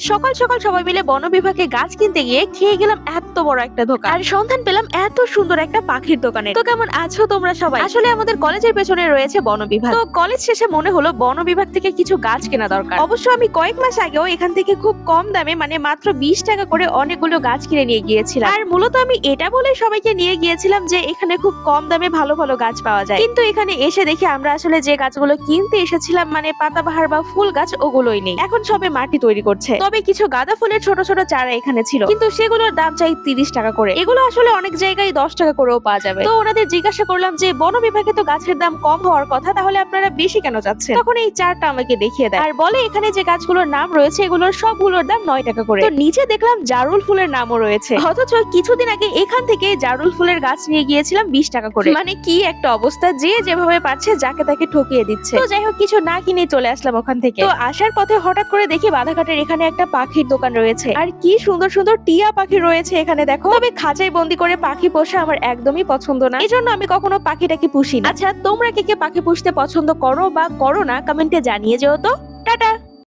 সকাল সকাল সবাই মিলে বন বিভাগে গাছ কিনতে গিয়ে খেয়ে গেলাম এত বড় একটা দোকান। আর সন্ধান পেলাম এত সুন্দর একটা পাখির দোকানে তো কেমন আছো তোমরা সবাই? আসলে আমাদের কলেজের পেছনে রয়েছে বন বিভাগ। তো কলেজ শেষে মনে হলো বন বিভাগ থেকে কিছু গাছ কেনা দরকার। অবশ্য আমি কয়েক মাস আগেও এখান থেকে খুব কম দামে মানে মাত্র বিশ টাকা করে অনেকগুলো গাছ কিনে নিয়ে গিয়েছিলাম। আর মূলত আমি এটা বলে সবাইকে নিয়ে গিয়েছিলাম যে এখানে খুব কম দামে ভালো ভালো গাছ পাওয়া যায়। কিন্তু এখানে এসে দেখি আমরা আসলে যে গাছগুলো কিনতে এসেছিলাম মানে পাতাবাহার বা ফুল গাছ ওগুলোই নেই। এখন সবে মাটি তৈরি করছে। তবে কিছু গাঁদা ফুলের ছোট ছোট চারা এখানে ছিল। কিন্তু সেগুলোর দাম চাই তিরিশ টাকা করে। এগুলো আসলে অনেক জায়গায় দশ টাকা করেও পাওয়া যাবে। তো ওনাদের জিজ্ঞাসা করলাম যে, বন বিভাগে তো গাছের দাম কম হওয়ার কথা, তাহলে আপনারা বেশি কেন যাচ্ছেন তখন এই চারটা আমাকে দেখিয়ে দেয়। আর বলে, এখানে যে গাছগুলোর নাম রয়েছে, এগুলোর সবগুলোর দাম নয় টাকা করে। তো নিচে দেখলাম জারুল ফুলের নামও রয়েছে। অথচ কিছুদিন আগে এখান থেকে জারুল ফুলের গাছ নিয়ে গিয়েছিলাম বিশ টাকা করে। মানে কি একটা অবস্থা, যে যেভাবে পারছে যাকে তাকে ঠকিয়ে দিচ্ছে। তো যাই হোক, কিছু না কিনে চলে আসলাম ওখান থেকে। তো আসার পথে হঠাৎ করে দেখি বাধাঘাটের এখানে একটা পাখির দোকান রয়েছে। আর কি সুন্দর সুন্দর টিয়া পাখি রয়েছে এখানে। দেখো? তবে খাঁচায় বন্দি করে পাখি পোষা আমার একদমই পছন্দ না। এই জন্য আমি কখনো পাখিটাকে পুষি না আচ্ছা তোমরা কে কে পাখি পুষতে পছন্দ করো বা করো না কমেন্টে জানিয়ে যেও তো। টাটা!